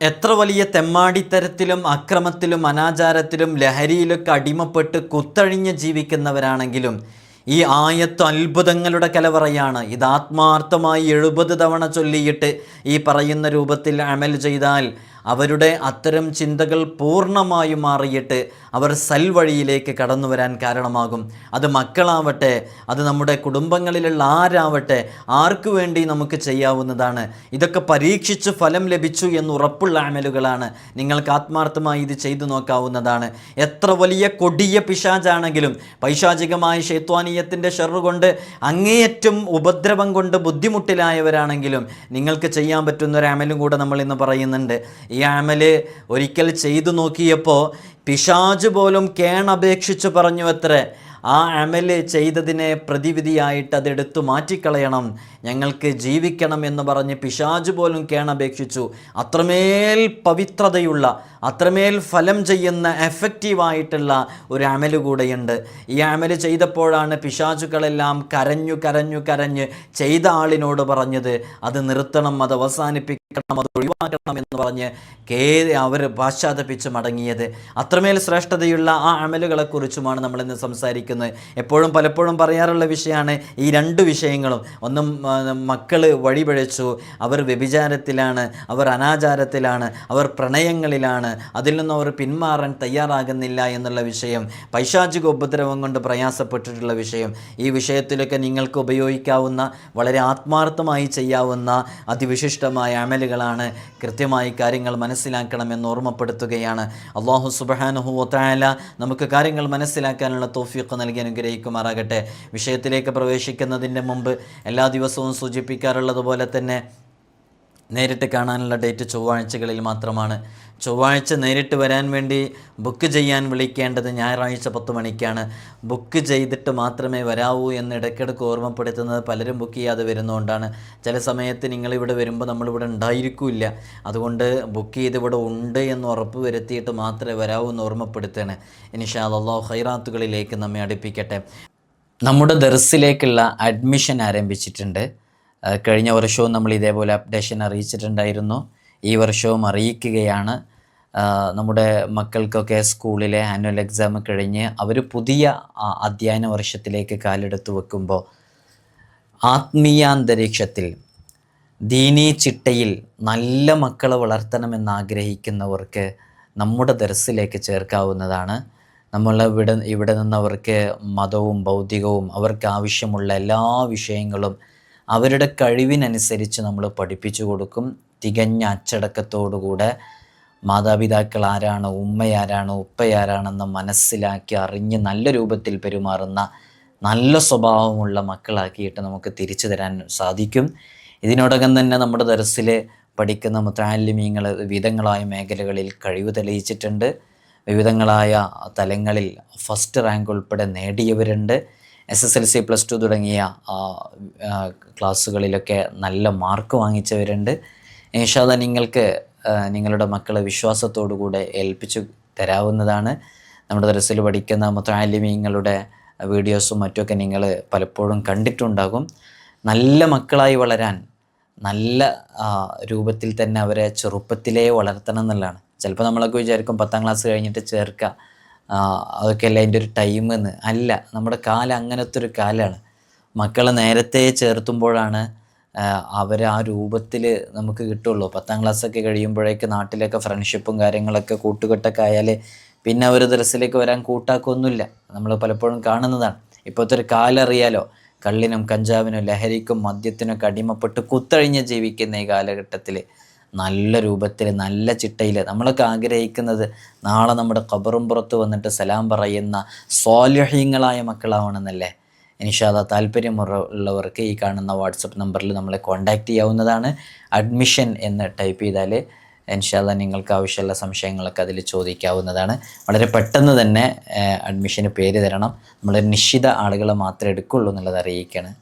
എത്ര വലിയ തെമ്മാടിത്തരത്തിലും അക്രമത്തിലും അനാചാരത്തിലും ലഹരിയിലൊക്കെ അടിമപ്പെട്ട് കുത്തഴിഞ്ഞ് ജീവിക്കുന്നവരാണെങ്കിലും ഈ ആയത്ത് അത്ഭുതങ്ങളുടെ കലവറയാണ്. ഇത് ആത്മാർത്ഥമായി എഴുപത് തവണ ചൊല്ലിയിട്ട് ഈ പറയുന്ന രൂപത്തിൽ അമൽ ചെയ്താൽ അവരുടെ അത്തരം ചിന്തകൾ പൂർണമായും മാറിയിട്ട് അവർ സൽവഴിയിലേക്ക് കടന്നു വരാൻ കാരണമാകും. അത് മക്കളാവട്ടെ അത് നമ്മുടെ കുടുംബങ്ങളിലുള്ള ആരാവട്ടെ ആർക്കു വേണ്ടി നമുക്ക് ചെയ്യാവുന്നതാണ്. ഇതൊക്കെ പരീക്ഷിച്ച് ഫലം ലഭിച്ചു എന്ന് ഉറപ്പുള്ള അമലുകളാണ്. നിങ്ങൾക്ക് ആത്മാർത്ഥമായി ഇത് ചെയ്തു നോക്കാവുന്നതാണ്. എത്ര വലിയ കൊടിയ പിശാചാണെങ്കിലും പൈശാചികമായ ഷെയ്ത്വാനീയത്തിന്റെ ഷെറുകൊണ്ട് അങ്ങേയറ്റം ഉപദ്രവം കൊണ്ട് ബുദ്ധിമുട്ടിലായവരാണെങ്കിലും നിങ്ങൾക്ക് ചെയ്യാൻ പറ്റുന്ന ഒരു അമലും കൂടെ നമ്മൾ ഇന്ന് പറയുന്നുണ്ട്. ഈ അമൽ ഒരിക്കൽ ചെയ്തു നോക്കിയപ്പോൾ പിശാജ് പോലും കേണപേക്ഷിച്ച് പറഞ്ഞു അത്രേ ആ അമൽ ചെയ്തതിനെ പ്രതിവിധിയായിട്ട് അതെടുത്തു മാറ്റിക്കളയണം. ഞങ്ങൾക്ക് ജീവിക്കണം എന്ന് പറഞ്ഞ് പിശാജ് പോലും കേണപേക്ഷിച്ചു. അത്രമേൽ പവിത്രതയുള്ള അത്രമേൽ ഫലം ചെയ്യുന്ന എഫക്റ്റീവായിട്ടുള്ള ഒരു അമൽ കൂടെയുണ്ട്. ഈ അമൽ ചെയ്തപ്പോഴാണ് പിശാചുക്കളെല്ലാം കരഞ്ഞു കരഞ്ഞു കരഞ്ഞ് ചെയ്ത ആളിനോട് പറഞ്ഞത് അത് നിർത്തണം അത് അവസാനിപ്പിക്കണം അത് ഒഴിവാക്കണം എന്ന് പറഞ്ഞ് കേ അവർ പാശ്ചാത്തപിച്ച് മടങ്ങിയത്. അത്രമേൽ ശ്രേഷ്ഠതയുള്ള ആ അമലുകളെക്കുറിച്ചുമാണ് നമ്മളിന്ന് സംസാരിക്കുന്നത്. എപ്പോഴും പലപ്പോഴും പറയാറുള്ള വിഷയമാണ് ഈ രണ്ട് വിഷയങ്ങളും. ഒന്നും മക്കൾ വഴിപഴച്ചു അവർ വ്യഭിചാരത്തിലാണ് അവർ അനാചാരത്തിലാണ് അവർ പ്രണയങ്ങളിലാണ് അതിൽ നിന്നും അവർ പിന്മാറാൻ തയ്യാറാകുന്നില്ല എന്നുള്ള വിഷയം പൈശാചിക ഉപദ്രവം കൊണ്ട് പ്രയാസപ്പെട്ടിട്ടുള്ള വിഷയം ഈ വിഷയത്തിലൊക്കെ നിങ്ങൾക്ക് ഉപയോഗിക്കാവുന്ന വളരെ ആത്മാർത്ഥമായി ചെയ്യാവുന്ന അതിവിശിഷ്ടമായ അമലുകളാണ് കൃത്യമായി കാര്യങ്ങൾ മനസ്സിലാക്കണമെന്ന് ഓർമ്മപ്പെടുത്തുകയാണ്. അള്ളാഹു സുബാനുഹു ഒത്തായാല നമുക്ക് കാര്യങ്ങൾ മനസ്സിലാക്കാനുള്ള തോഫിയൊക്കെ നൽകി അനുഗ്രഹിക്കുമാറാകട്ടെ. വിഷയത്തിലേക്ക് പ്രവേശിക്കുന്നതിന്റെ മുമ്പ് എല്ലാ ദിവസവും സൂചിപ്പിക്കാറുള്ളതുപോലെ തന്നെ നേരിട്ട് കാണാനുള്ള ഡേറ്റ് ചൊവ്വാഴ്ചകളിൽ മാത്രമാണ്. ചൊവ്വാഴ്ച നേരിട്ട് വരാൻ വേണ്ടി ബുക്ക് ചെയ്യാൻ വിളിക്കേണ്ടത് ഞായറാഴ്ച പത്ത് മണിക്കാണ്. ബുക്ക് ചെയ്തിട്ട് മാത്രമേ വരാവൂ എന്ന് ഇടയ്ക്കിടയ്ക്ക് ഓർമ്മപ്പെടുത്തുന്നത് പലരും ബുക്ക് ചെയ്യാതെ വരുന്നതുകൊണ്ടാണ്. ചില സമയത്ത് നിങ്ങളിവിടെ വരുമ്പോൾ നമ്മളിവിടെ ഉണ്ടായിരിക്കില്ല. അതുകൊണ്ട് ബുക്ക് ചെയ്ത് ഇവിടെ ഉണ്ട് എന്ന് ഉറപ്പ് വരുത്തിയിട്ട് മാത്രമേ വരാവൂ എന്ന് ഓർമ്മപ്പെടുത്തുകയാണ്. ഇനിഷാ അള്ളാഹു ഹൈറാത്തുകളിലേക്ക് നമ്മെ അടുപ്പിക്കട്ടെ. നമ്മുടെ ദർസിലേക്കുള്ള അഡ്മിഷൻ ആരംഭിച്ചിട്ടുണ്ട്. കഴിഞ്ഞ വർഷവും നമ്മൾ ഇതേപോലെ അപ്ഡേഷൻ അറിയിച്ചിട്ടുണ്ടായിരുന്നു. ഈ വർഷവും അറിയിക്കുകയാണ്. നമ്മുടെ മക്കൾക്കൊക്കെ സ്കൂളിലെ ആനുവൽ എക്സാം കഴിഞ്ഞ് അവർ പുതിയ അധ്യയന വർഷത്തിലേക്ക് കാലെടുത്ത് വെക്കുമ്പോൾ ആത്മീയാന്തരീക്ഷത്തിൽ ദീനീ ചിട്ടയിൽ നല്ല മക്കളെ വളർത്തണമെന്ന് ആഗ്രഹിക്കുന്നവർക്ക് നമ്മുടെ ദർസിലേക്ക് ചേർക്കാവുന്നതാണ്. നമ്മൾ ഇവിടെ ഇവിടെ നിന്നവർക്ക് മതവും ഭൗതികവും അവർക്ക് ആവശ്യമുള്ള എല്ലാ വിഷയങ്ങളും അവരുടെ കഴിവിനനുസരിച്ച് നമ്മൾ പഠിപ്പിച്ചു കൊടുക്കും. തികഞ്ഞ അച്ചടക്കത്തോടുകൂടെ മാതാപിതാക്കൾ ആരാണ് ഉമ്മയാരാണ് ഉപ്പയാരാണെന്ന് മനസ്സിലാക്കി അറിഞ്ഞ് നല്ല രൂപത്തിൽ പെരുമാറുന്ന നല്ല സ്വഭാവമുള്ള മക്കളാക്കിയിട്ട് നമുക്ക് തിരിച്ചു തരാൻ സാധിക്കും. ഇതിനോടകം തന്നെ നമ്മുടെ ദർസിൽ പഠിക്കുന്ന മുത്താലിമീങ്ങൾ വിവിധങ്ങളായ മേഖലകളിൽ കഴിവ് തെളിയിച്ചിട്ടുണ്ട്. വിവിധങ്ങളായ തലങ്ങളിൽ ഫസ്റ്റ് റാങ്ക് ഉൾപ്പെടെ നേടിയവരുണ്ട്. S S L C plus two തുടങ്ങിയ ക്ലാസ്സുകളിലൊക്കെ നല്ല മാർക്ക് വാങ്ങിച്ചവരുണ്ട്. ഏഷാദ നിങ്ങൾക്ക് നിങ്ങളുടെ മക്കളെ വിശ്വാസത്തോടു കൂടെ ഏൽപ്പിച്ചു തരാവുന്നതാണ്. നമ്മുടെ ദർസിൽ പഠിക്കുന്ന മുത്താലിമീങ്ങളുടെ വീഡിയോസും മറ്റുമൊക്കെ നിങ്ങൾ പലപ്പോഴും കണ്ടിട്ടുണ്ടാകും. നല്ല മക്കളായി വളരാൻ നല്ല രൂപത്തിൽ തന്നെ അവരെ ചെറുപ്പത്തിലേ വളർത്തണം എന്നുള്ളതാണ്. ചിലപ്പോൾ നമ്മളൊക്കെ വിചാരിക്കും പത്താം ക്ലാസ് കഴിഞ്ഞിട്ട് ചേർക്കുക. ആ, അതൊക്കെയല്ല അതിന്റെ ഒരു ടൈം എന്ന് അല്ല നമ്മുടെ കാലം അങ്ങനത്തെ ഒരു കാലമാണ് മക്കളെ നേരത്തെ ചേർത്തുമ്പോഴാണ് അവർ ആ രൂപത്തിൽ നമുക്ക് കിട്ടുള്ളൂ. പത്താം ക്ലാസ്സൊക്കെ കഴിയുമ്പോഴേക്ക് നാട്ടിലൊക്കെ ഫ്രണ്ട്ഷിപ്പും കാര്യങ്ങളൊക്കെ കൂട്ടുകെട്ടൊക്കെ ആയാൽ പിന്നെ അവർ ദർസിലേക്ക് വരാൻ കൂട്ടാക്കൊന്നുമില്ല. നമ്മൾ പലപ്പോഴും കാണുന്നതാണ്. ഇപ്പോഴത്തെ ഒരു കാലം അറിയാലോ കള്ളിനും കഞ്ചാവിനും ലഹരിക്കും മദ്യത്തിനൊക്കെ അടിമപ്പെട്ട് കുത്തഴിഞ്ഞ് ജീവിക്കുന്ന ഈ കാലഘട്ടത്തിൽ നല്ല രൂപത്തിൽ നല്ല ചിട്ടയിൽ നമ്മളൊക്കെ ആഗ്രഹിക്കുന്നത് നാളെ നമ്മുടെ ഖബറും പുറത്ത് വന്നിട്ട് സലാം പറയുന്ന സ്വാലഹ്യങ്ങളായ മക്കളാവണമെന്നല്ലേ? ഇനിഷാദ താല്പര്യമുള്ളവർക്ക് ഈ കാണുന്ന വാട്സപ്പ് നമ്പറിൽ നമ്മളെ കോൺടാക്റ്റ് ചെയ്യാവുന്നതാണ്. അഡ്മിഷൻ എന്ന് ടൈപ്പ് ചെയ്താൽ ഇൻഷാല്ല നിങ്ങൾക്ക് ആവശ്യമുള്ള സംശയങ്ങളൊക്കെ അതിൽ ചോദിക്കാവുന്നതാണ്. വളരെ പെട്ടെന്ന് തന്നെ അഡ്മിഷന് പേര് തരണം. നമ്മൾ നിശ്ചിത ആളുകളെ മാത്രമേ എടുക്കുള്ളൂ എന്നുള്ളത് അറിയിക്കണം.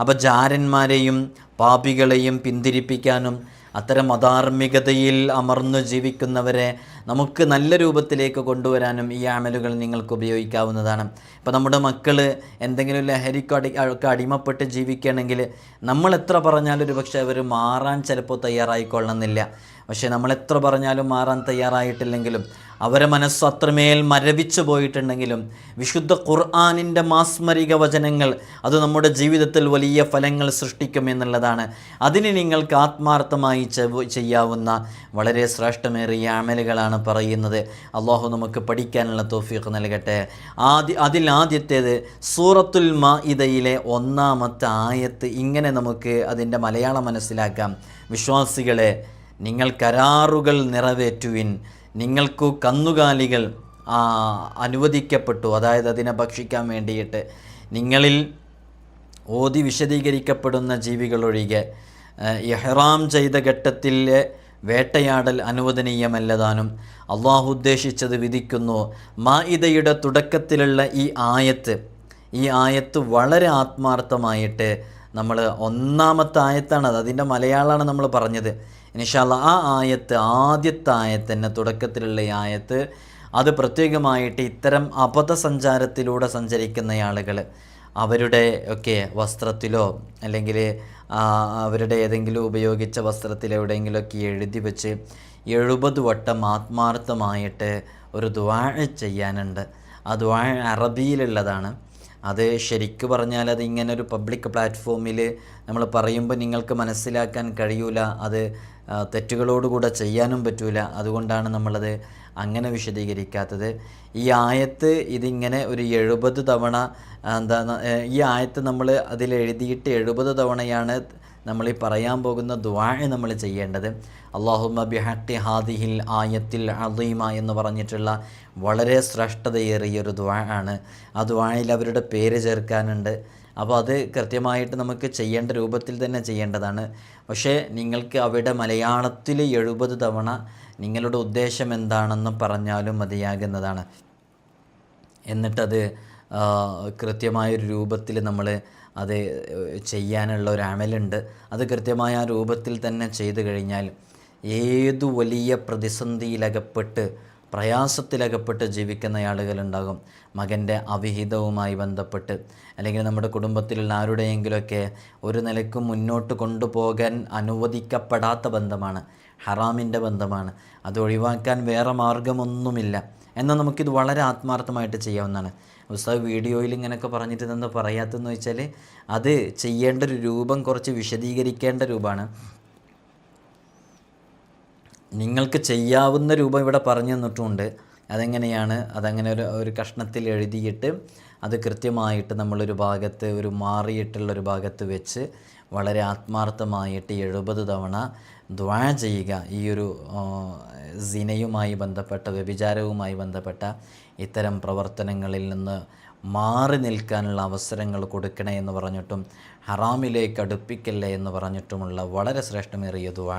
അപ്പോൾ ജാരന്മാരെയും പാപികളെയും പിന്തിരിപ്പിക്കാനും അത്തരം അധാർമികതയിൽ അമർന്നു ജീവിക്കുന്നവരെ നമുക്ക് നല്ല രൂപത്തിലേക്ക് കൊണ്ടുവരാനും ഈ ആമലുകൾ നിങ്ങൾക്ക് ഉപയോഗിക്കാവുന്നതാണ്. ഇപ്പോൾ നമ്മുടെ മക്കൾ എന്തെങ്കിലും ലഹരിക്ക് അടി അടിമപ്പെട്ട് ജീവിക്കുകയാണെങ്കിൽ നമ്മൾ എത്ര പറഞ്ഞാലും ഒരു പക്ഷേ അവർ മാറാൻ ചിലപ്പോൾ തയ്യാറായിക്കൊള്ളണമെന്നില്ല. പക്ഷേ നമ്മൾ എത്ര പറഞ്ഞാലും മാറാൻ തയ്യാറായിട്ടില്ലെങ്കിലും അവരെ മനസ്സ് അത്രമേൽ മരവിച്ചു പോയിട്ടുണ്ടെങ്കിലും വിശുദ്ധ ഖുർആാനിന്റെ മാസ്മരിക വചനങ്ങൾ അത് നമ്മുടെ ജീവിതത്തിൽ വലിയ ഫലങ്ങൾ സൃഷ്ടിക്കും എന്നുള്ളതാണ്. അതിന് നിങ്ങൾക്ക് ആത്മാർത്ഥമായി ചെയ്യാവുന്ന വളരെ ശ്രേഷ്ഠമേറിയ അമലുകളാണ് പറയുന്നത്. അള്ളാഹു നമുക്ക് പഠിക്കാനുള്ള തോഫീഖ് നൽകട്ടെ. ആദ്യ അതിലാദ്യത്തേത് സൂറത്തുൽ മാഇദയിലെ ഒന്നാമത്തെ ആയത്ത് ഇങ്ങനെ നമുക്ക് അതിന്റെ മലയാളം മനസ്സിലാക്കാം. വിശ്വാസികളെ നിങ്ങൾ കരാറുകൾ നിറവേറ്റുവിൻ. നിങ്ങൾക്കു കന്നുകാലികൾ അനുവദിക്കപ്പെട്ടു. അതായത് അതിനെ ഭക്ഷിക്കാൻ വേണ്ടിയിട്ട്. നിങ്ങളിൽ ഓതി വിശദീകരിക്കപ്പെടുന്ന ജീവികളൊഴികെ എഹ്റാം ചെയ്ത ഘട്ടത്തിലെ വേട്ടയാടൽ അനുവദനീയമല്ലതാനും അള്ളാഹു ഉദ്ദേശിച്ചത് വിധിക്കുന്നു. മാഇദയുടെ തുടക്കത്തിലുള്ള ഈ ആയത്ത് ഈ ആയത്ത് വളരെ ആത്മാർത്ഥമായിട്ട് നമ്മൾ ഒന്നാമത്തെ ആയത്താണ് അത് അതിന്റെ മലയാളമാണ് നമ്മൾ പറഞ്ഞത്. ഇൻഷാല്ല ആ ആയത്ത് ആദ്യത്തെ ആയത്ത് തന്നെ തുടക്കത്തിലുള്ള ഈ ആയത്ത് അത് പ്രത്യേകമായിട്ട് ഇത്തരം അബദ്ധസഞ്ചാരത്തിലൂടെ സഞ്ചരിക്കുന്ന ആളുകൾ അവരുടെ ഒക്കെ വസ്ത്രത്തിലോ അല്ലെങ്കിൽ അവരുടെ ഏതെങ്കിലും ഉപയോഗിച്ച വസ്ത്രത്തിൽ എവിടെയെങ്കിലുമൊക്കെ എഴുതി വെച്ച് എഴുപത് വട്ടം ആത്മാർത്ഥമായിട്ട് ഒരു ദ്വാഴ ചെയ്യാനുണ്ട്. ആ ദ്വാഴ അറബിയിലുള്ളതാണ്. അത് ശരിക്കു പറഞ്ഞാൽ അത് ഇങ്ങനെ ഒരു പബ്ലിക് പ്ലാറ്റ്ഫോമിൽ നമ്മൾ പറയുമ്പോൾ നിങ്ങൾക്ക് മനസ്സിലാക്കാൻ കഴിയൂല അത് തെറ്റുകളോടുകൂടെ ചെയ്യാനും പറ്റൂല. അതുകൊണ്ടാണ് നമ്മളത് അങ്ങനെ വിശദീകരിക്കാത്തത്. ഈ ആയത്ത് ഇതിങ്ങനെ ഒരു എഴുപത് തവണ എന്താ ഈ ആയത്ത് നമ്മൾ അതിൽ എഴുതിയിട്ട് എഴുപത് തവണയാണ് നമ്മൾ ഈ പറയാൻ പോകുന്ന ദ്വാഴ നമ്മൾ ചെയ്യേണ്ടത്. അള്ളാഹുമ ബിഹട്ടി ഹാദിഹിൽ ആയത്തിൽ അദീമ എന്ന് പറഞ്ഞിട്ടുള്ള വളരെ ശ്രേഷ്ഠതയേറിയൊരു ദ്വാ ആണ്. ആ ദ്വാഴയിൽ അവരുടെ പേര് ചേർക്കാനുണ്ട്. അപ്പോൾ അത് കൃത്യമായിട്ട് നമുക്ക് ചെയ്യേണ്ട രൂപത്തിൽ തന്നെ ചെയ്യേണ്ടതാണ്. പക്ഷേ നിങ്ങൾക്ക് അവിടെ മലയാളത്തിൽ എഴുപത് തവണ നിങ്ങളുടെ ഉദ്ദേശം എന്താണെന്ന് പറഞ്ഞാലും മതിയാകുന്നതാണ്. എന്നിട്ടത് കൃത്യമായൊരു രൂപത്തിൽ നമ്മൾ അത് ചെയ്യാനുള്ള ഒരു അമലുണ്ട്. അത് കൃത്യമായ ആ രൂപത്തിൽ തന്നെ ചെയ്തു കഴിഞ്ഞാൽ ഏതു വലിയ പ്രതിസന്ധിയിലകപ്പെട്ട് പ്രയാസത്തിലകപ്പെട്ട് ജീവിക്കുന്ന ആളുകളുണ്ടാകും. മകന്റെ അവിഹിതവുമായി ബന്ധപ്പെട്ട് അല്ലെങ്കിൽ നമ്മുടെ കുടുംബത്തിലുള്ള ആരുടെയെങ്കിലുമൊക്കെ ഒരു നിലക്കും മുന്നോട്ട് കൊണ്ടുപോകാൻ അനുവദിക്കപ്പെടാത്ത ബന്ധമാണ് ഹറാമിന്റെ ബന്ധമാണ്. അത് ഒഴിവാക്കാൻ വേറെ മാർഗമൊന്നുമില്ല. എന്നാൽ നമുക്കിത് വളരെ ആത്മാർത്ഥമായിട്ട് ചെയ്യാവുന്നതാണ്. ഉസ്താദ് വീഡിയോയിൽ ഇങ്ങനെയൊക്കെ പറഞ്ഞിട്ട് ഇതെന്താ പറയാത്തതെന്ന് വെച്ചാൽ അത് ചെയ്യേണ്ട ഒരു രൂപം കുറച്ച് വിശദീകരിക്കേണ്ട രൂപമാണ്. നിങ്ങൾക്ക് ചെയ്യാവുന്ന രൂപം ഇവിടെ പറഞ്ഞു തന്നിട്ടുമുണ്ട് അതെങ്ങനെയാണ്? അതങ്ങനെ ഒരു ഒരു കഷ്ണത്തിൽ എഴുതിയിട്ട് അത് കൃത്യമായിട്ട് നമ്മളൊരു ഭാഗത്ത് ഒരു മാറിയിട്ടുള്ളൊരു ഭാഗത്ത് വെച്ച് വളരെ ആത്മാർത്ഥമായിട്ട് എഴുപത് തവണ ദ്വാ ചെയ്യുക. ഈ ഒരു സിനയുമായി ബന്ധപ്പെട്ട വ്യഭിചാരവുമായി ബന്ധപ്പെട്ട ഇത്തരം പ്രവർത്തനങ്ങളിൽ നിന്ന് മാറി നിൽക്കാനുള്ള അവസരങ്ങൾ കൊടുക്കണേ എന്ന് പറഞ്ഞിട്ടും ഹറാമിലേക്ക് അടുപ്പിക്കല്ലേ എന്ന് പറഞ്ഞിട്ടുമുള്ള വളരെ ശ്രേഷ്ഠമേറിയ ദുആ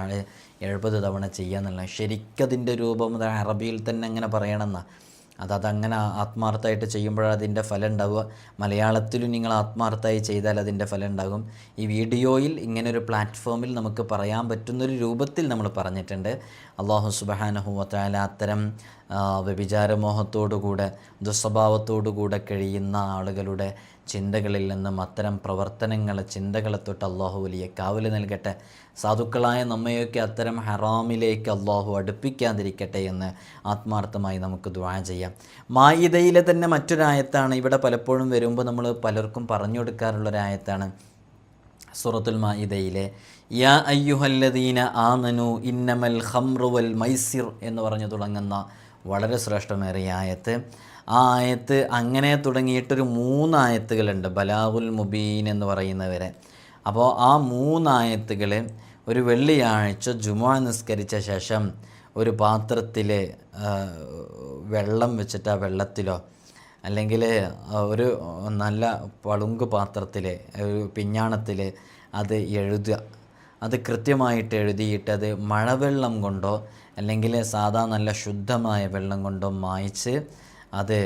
എഴുപത് തവണ ചെയ്യാന്നുള്ള ശരിക്കതിന്റെ രൂപം അറബിയിൽ തന്നെ അങ്ങനെ പറയണമെന്നാണ് അത് അതങ്ങനെ ആത്മാർത്ഥമായിട്ട് ചെയ്യുമ്പോഴാണ് അതിന്റെ ഫലം ഉണ്ടാവുക. മലയാളത്തിലും നിങ്ങൾ ആത്മാർത്ഥമായി ചെയ്താൽ അതിന്റെ ഫലം ഉണ്ടാകും. ഈ വീഡിയോയിൽ ഇങ്ങനെ ഒരു പ്ലാറ്റ്ഫോമിൽ നമുക്ക് പറയാൻ പറ്റുന്നൊരു രൂപത്തിൽ നമ്മൾ പറഞ്ഞിട്ടുണ്ട്. അള്ളാഹു സുബഹാനഹുവത്തായ അത്തരം വ്യഭിചാരമോഹത്തോടുകൂടെ ദുസ്വഭാവത്തോടുകൂടെ കഴിയുന്ന ആളുകളുടെ ചിന്തകളിൽ നിന്നും അത്തരം പ്രവർത്തനങ്ങൾ ചിന്തകളെ തൊട്ട് അള്ളാഹു വലിയ കാവൽ നൽകട്ടെ. സാധുക്കളായ നമ്മയൊക്കെ അത്തരം ഹറാമിലേക്ക് അള്ളാഹു അടുപ്പിക്കാതിരിക്കട്ടെ എന്ന് ആത്മാർത്ഥമായി നമുക്ക് ദ്വാ ചെയ്യാം. മായിതയിലെ തന്നെ മറ്റൊരായത്താണ് ഇവിടെ പലപ്പോഴും വരുമ്പോൾ നമ്മൾ പലർക്കും പറഞ്ഞു കൊടുക്കാറുള്ളൊരായത്താണ് സൂറത്തുൽ മാഇദയിലെ യാ അയ്യുഹല്ലദീന ആനനു ഇന്നമൽ ഖംറു വൽ മൈസിർ എന്ന് പറഞ്ഞു തുടങ്ങുന്ന വളരെ ശ്രേഷ്ഠമേറിയ ആയത്ത്. ആ ആയത്ത് അങ്ങനെ തുടങ്ങിയിട്ടൊരു മൂന്നായത്തുകളുണ്ട്. ബലാഹുൽ മുബീൻ എന്ന് പറയുന്നവരെ. അപ്പോൾ ആ മൂന്നായത്തുകൾ ഒരു വെള്ളിയാഴ്ച ജുമാ നിസ്കരിച്ച ശേഷം ഒരു പാത്രത്തിൽ വെള്ളം വെച്ചിട്ട് ആ വെള്ളത്തിലോ അല്ലെങ്കിൽ ഒരു നല്ല പളുങ്ക് പാത്രത്തിൽ ഒരു പിഞ്ഞാണത്തിൽ അത് എഴുതുക. അത് കൃത്യമായിട്ട് എഴുതിയിട്ട് അത് മഴവെള്ളം കൊണ്ടോ അല്ലെങ്കിൽ സാധാ നല്ല ശുദ്ധമായ വെള്ളം കൊണ്ടോ മായ്ച്ച് അത്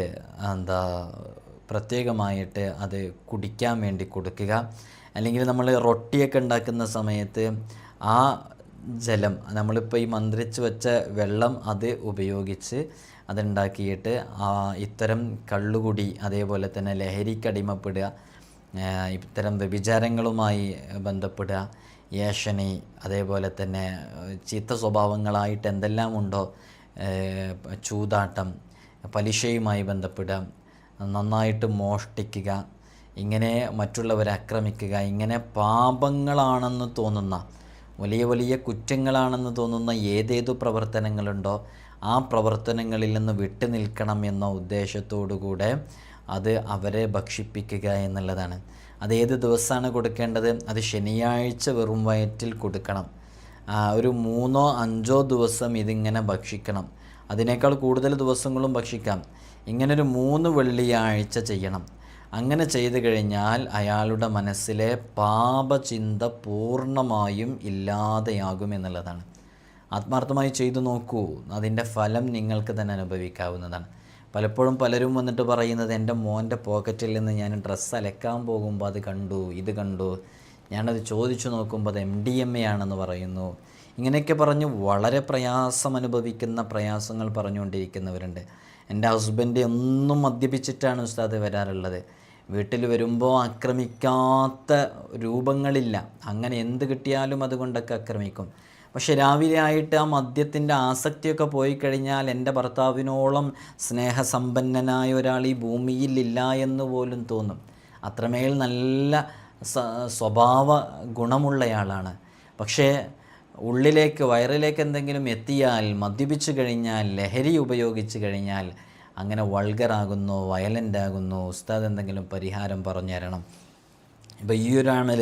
എന്താ പ്രത്യേകമായിട്ട് അത് കുടിക്കാൻ വേണ്ടി കൊടുക്കുക. അല്ലെങ്കിൽ നമ്മൾ റൊട്ടിയൊക്കെ ഉണ്ടാക്കുന്ന സമയത്ത് ആ ജലം നമ്മളിപ്പോൾ ഈ മന്ത്രിച്ച് വെച്ച വെള്ളം അത് ഉപയോഗിച്ച് അതുണ്ടാക്കിയിട്ട് ഇത്തരം കള്ളുകുടി അതേപോലെ തന്നെ ലഹരിക്കടിമപ്പെടുക ഇത്തരം വ്യഭിചാരങ്ങളുമായി ബന്ധപ്പെടുക ഏഷണി അതേപോലെ തന്നെ ചീത്ത സ്വഭാവങ്ങളായിട്ട് എന്തെല്ലാം ഉണ്ടോ ചൂതാട്ടം പലിശയുമായി ബന്ധപ്പെടുക നന്നായിട്ട് മോഷ്ടിക്കുക ഇങ്ങനെ മറ്റുള്ളവരെ ആക്രമിക്കുക ഇങ്ങനെ പാപങ്ങളാണെന്ന് തോന്നുന്ന വലിയ വലിയ കുറ്റങ്ങളാണെന്ന് തോന്നുന്ന ഏതേതു പ്രവർത്തനങ്ങളുണ്ടോ ആ പ്രവർത്തനങ്ങളിൽ നിന്ന് വിട്ടു നിൽക്കണം എന്ന ഉദ്ദേശത്തോടു കൂടെ അത് അവരെ ഭക്ഷിപ്പിക്കുക എന്നുള്ളതാണ്. അത് ഏത് ദിവസമാണ് കൊടുക്കേണ്ടത്? അത് ശനിയാഴ്ച വെറും വയറ്റിൽ കൊടുക്കണം. ഒരു മൂന്നോ അഞ്ചോ ദിവസം ഇതിങ്ങനെ ഭക്ഷിക്കണം. അതിനേക്കാൾ കൂടുതൽ ദിവസങ്ങളും ഭക്ഷിക്കാം. ഇങ്ങനൊരു മൂന്ന് വെള്ളിയാഴ്ച ചെയ്യണം. അങ്ങനെ ചെയ്തു കഴിഞ്ഞാൽ അയാളുടെ മനസ്സിലെ പാപചിന്ത പൂർണമായും ഇല്ലാതെയാകും എന്നുള്ളതാണ്. ആത്മാർത്ഥമായി ചെയ്തു നോക്കൂ. അതിന്റെ ഫലം നിങ്ങൾക്ക് തന്നെ അനുഭവിക്കാവുന്നതാണ്. പലപ്പോഴും പലരും വന്നിട്ട് പറയുന്നത് എന്റെ മോന്റെ പോക്കറ്റിൽ നിന്ന് ഞാൻ ഡ്രസ്സ് അലക്കാൻ പോകുമ്പോൾ അത് കണ്ടു ഇത് കണ്ടു. ഞാനത് ചോദിച്ചു നോക്കുമ്പോൾ അത് എം ഡി എം എ ആണെന്ന് പറയുന്നു. ഇങ്ങനെയൊക്കെ പറഞ്ഞ് വളരെ പ്രയാസം അനുഭവിക്കുന്ന പ്രയാസങ്ങൾ പറഞ്ഞുകൊണ്ടിരിക്കുന്നവരുണ്ട്. എന്റെ ഹസ്ബൻഡ് ഒന്നും മദ്യപിച്ചിട്ടാണ് ഉസ്താദ് വരാറുള്ളത്. വീട്ടിൽ വരുമ്പോൾ ആക്രമിക്കാത്ത രൂപങ്ങളില്ല. അങ്ങനെ എന്ത് കിട്ടിയാലും അതുകൊണ്ടൊക്കെ ആക്രമിക്കും. പക്ഷെ രാവിലെ ആയിട്ട് ആ മദ്യത്തിന്റെ ആസക്തിയൊക്കെ പോയി കഴിഞ്ഞാൽ എന്റെ ഭർത്താവിനോളം സ്നേഹസമ്പന്നനായ ഒരാൾ ഈ ഭൂമിയിലില്ല എന്ന് പോലും തോന്നും. അത്രമേൽ നല്ല സ്വഭാവ ഗുണമുള്ളയാളാണ്. പക്ഷേ ഉള്ളിലേക്ക് വയറിലേക്ക് എന്തെങ്കിലും എത്തിയാൽ മദ്യപിച്ചു കഴിഞ്ഞാൽ ലഹരി ഉപയോഗിച്ച് കഴിഞ്ഞാൽ അങ്ങനെ വൾഗറാകുന്നു വയലന്റ് ആകുന്നു ഉസ്താദ് എന്തെങ്കിലും പരിഹാരം പറഞ്ഞു തരണം ഇപ്പോൾ ഈ ഒരാണിൽ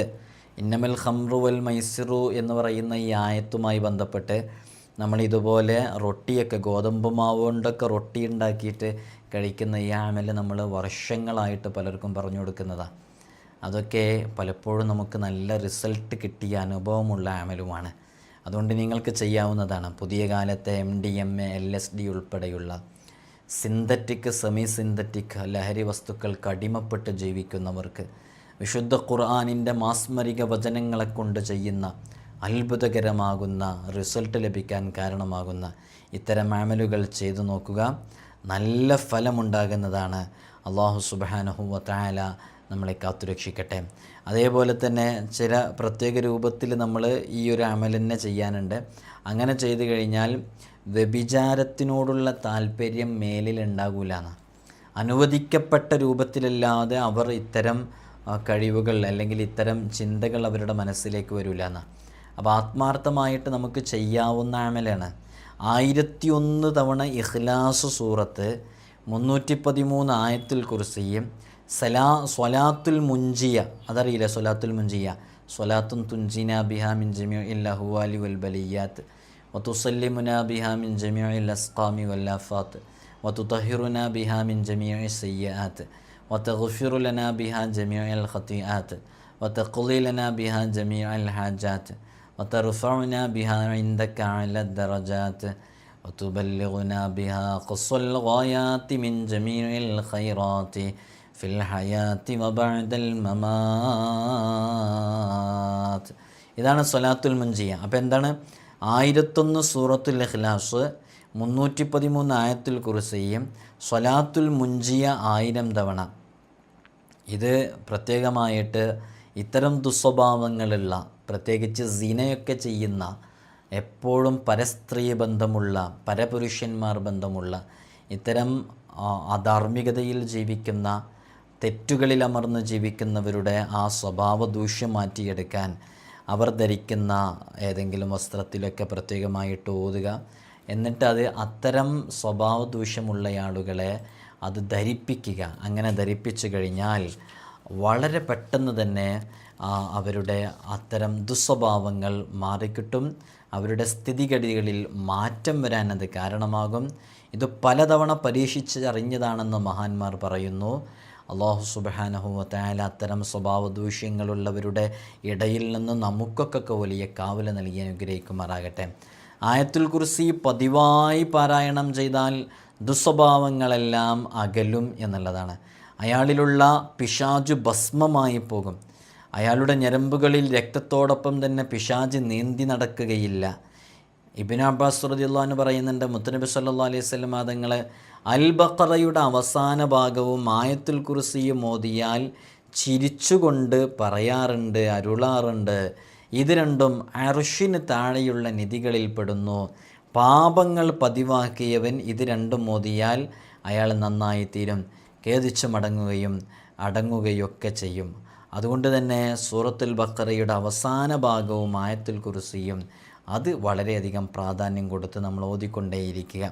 ഇന്നമൽ ഖംറു വൽ മൈസിറു എന്ന് പറയുന്ന ഈ ആയത്തുമായി ബന്ധപ്പെട്ട് നമ്മൾ ഇതുപോലെ റൊട്ടിയൊക്കെ ഗോതമ്പ് മാവ് കൊണ്ടൊക്കെ റൊട്ടി ഉണ്ടാക്കിയിട്ട് കഴിക്കുന്ന ഈ ആമൽ നമ്മൾ വർഷങ്ങളായിട്ട് പലർക്കും പറഞ്ഞു കൊടുക്കുന്നതാണ് അതൊക്കെ പലപ്പോഴും നമുക്ക് നല്ല റിസൾട്ട് കിട്ടിയ അനുഭവമുള്ള ആമലുമാണ് അതുകൊണ്ട് നിങ്ങൾക്ക് ചെയ്യാവുന്നതാണ്. പുതിയ കാലത്തെ M D M A L S D ഉൾപ്പെടെയുള്ള സിന്തറ്റിക് സെമി സിന്തറ്റിക് ലഹരി വസ്തുക്കൾ കടിമപ്പെട്ട് ജീവിക്കുന്നവർക്ക് വിശുദ്ധ ഖുർആാനിന്റെ മാസ്മരിക വചനങ്ങളെ കൊണ്ട് ചെയ്യുന്ന അത്ഭുതകരമാകുന്ന റിസൾട്ട് ലഭിക്കാൻ കാരണമാകുന്ന ഇത്തരം ആമലുകൾ ചെയ്തു നോക്കുക. നല്ല ഫലമുണ്ടാകുന്നതാണ്. അള്ളാഹു സുബാനഹുവ തായാല നമ്മളെ കാത്തുരക്ഷിക്കട്ടെ. അതേപോലെ തന്നെ ചില പ്രത്യേക രൂപത്തിൽ നമ്മൾ ഈ ഒരു അമലിനെ ചെയ്യാനുണ്ട്. അങ്ങനെ ചെയ്തു കഴിഞ്ഞാൽ വ്യഭിചാരത്തിനോടുള്ള താല്പര്യം മേലിൽ ഉണ്ടാകൂല എന്ന് അനുവദിക്കപ്പെട്ട രൂപത്തിലല്ലാതെ അവർ ഇത്തരം കഴിവുകൾ അല്ലെങ്കിൽ ഇത്തരം ചിന്തകൾ അവരുടെ മനസ്സിലേക്ക് വരില്ല എന്ന് അപ്പോൾ ആത്മാർത്ഥമായിട്ട് നമുക്ക് ചെയ്യാവുന്ന അമലാണ്. ആയിരത്തി ഒന്ന് തവണ ഇഖ്ലാസ് സൂറത്ത് മുന്നൂറ്റി പതിമൂന്ന് ആയത്തിൽ കുർസിയും സലാ സ്വലാത്തുൽ മുഞ്ചിയ അതറിയില്ല സ്വലാത്തുൽ മുഞ്ചിയ സ്വലാത്തുൻ തുഞ്ചിന ബിഹാ മിൻ ജമിഉ ഇല്ലഹുവാലി വൽ ബലിയാത്ത് വതുസല്ലിമുന ബിഹാ മിൻ ജമിഉ അസ്ഖാമി വല്ലാഫാത്ത് وتطهرنا بها من جميع السيئات وتغفر لنا بها جميع الخطيئات وتقضي لنا بها جميع الحاجات وترفعنا بها عندك على الدرجات وتبلغنا بها قص الغايات من جميع الخيرات ഫിൽ ഹയാത്തി വബഅദൽ മമാത്. ഇതാണ് സ്വലാത്തുൽ മുൻജിയ. അപ്പോൾ എന്താണ്? ആയിരത്തൊന്ന് സൂറത്തുൽ ഇഖ്ലാസ് മുന്നൂറ്റി പതിമൂന്ന് ആയത്തുൽ കുറിസയും സ്വലാത്തുൽ മുൻജിയ ആയിരം തവണ. ഇത് പ്രത്യേകമായിട്ട് ഇത്തരം ദുസ്വഭാവങ്ങളുള്ള പ്രത്യേകിച്ച് സീനയൊക്കെ ചെയ്യുന്ന എപ്പോഴും പരസ്ത്രീ ബന്ധമുള്ള പരപുരുഷന്മാർ ബന്ധമുള്ള ഇത്തരം അധാർമികതയിൽ ജീവിക്കുന്ന തെറ്റുകളിൽ അമർന്ന് ജീവിക്കുന്നവരുടെ ആ സ്വഭാവ ദൂഷ്യം മാറ്റിയെടുക്കാൻ അവർ ധരിക്കുന്ന ഏതെങ്കിലും വസ്ത്രത്തിലൊക്കെ പ്രത്യേകമായിട്ട് ഓതുക. എന്നിട്ട് അത് അത്തരം സ്വഭാവ ദൂഷ്യമുള്ള ആളുകളെ അത് ധരിപ്പിക്കുക. അങ്ങനെ ധരിപ്പിച്ചു കഴിഞ്ഞാൽ വളരെ പെട്ടെന്ന് തന്നെ അവരുടെ അത്തരം ദുസ്വഭാവങ്ങൾ മാറിക്കിട്ടും. അവരുടെ സ്ഥിതിഗതികളിൽ മാറ്റം വരാൻ അത് കാരണമാകും. ഇത് പലതവണ പരീക്ഷിച്ചറിഞ്ഞതാണെന്ന് മഹാന്മാർ പറയുന്നു. അള്ളാഹു സുബാനഹുവത്തായാല അത്തരം സ്വഭാവ ദൂഷ്യങ്ങളുള്ളവരുടെ ഇടയിൽ നിന്ന് നമുക്കൊക്കെ വലിയ കാവല നൽകി അനുഗ്രഹിക്കുമാറാകട്ടെ. ആയത്തുൽ കുർസി പതിവായി പാരായണം ചെയ്താൽ ദുസ്വഭാവങ്ങളെല്ലാം അകലും എന്നുള്ളതാണ്. അയാളിലുള്ള പിശാജു ഭസ്മമായി പോകും. അയാളുടെ ഞരമ്പുകളിൽ രക്തത്തോടൊപ്പം തന്നെ പിശാജ് നീന്തി നടക്കുകയില്ല. ഇബിൻ അബ്ബാസ് റദിയുള്ള എന്ന് പറയുന്നുണ്ട് മുത്തനബി സല്ലാ അലൈഹി സ്വലം തങ്ങൾ അൽ ബക്കറയുടെ അവസാന ഭാഗവും ആയത്തുൽ കുർസിയും മോദിയാൽ ചിരിച്ചുകൊണ്ട് പറയാറുണ്ട് അരുളാറുണ്ട്. ഇത് രണ്ടും അറുഷിന് താഴെയുള്ള നിധികളിൽ പെടുന്നു. പാപങ്ങൾ പതിവാക്കിയവൻ ഇത് രണ്ടും മോദിയാൽ അയാൾ നന്നായി തീരും ഖേദിച്ചു മടങ്ങുകയും അടങ്ങുകയൊക്കെ ചെയ്യും. അതുകൊണ്ട് തന്നെ സൂറത്തുൽ ബക്കറയുടെ അവസാന ഭാഗവും ആയത്തുൽ കുറിസിയും അത് വളരെയധികം പ്രാധാന്യം കൊടുത്ത് നമ്മൾ ഓതിക്കൊണ്ടേയിരിക്കുക.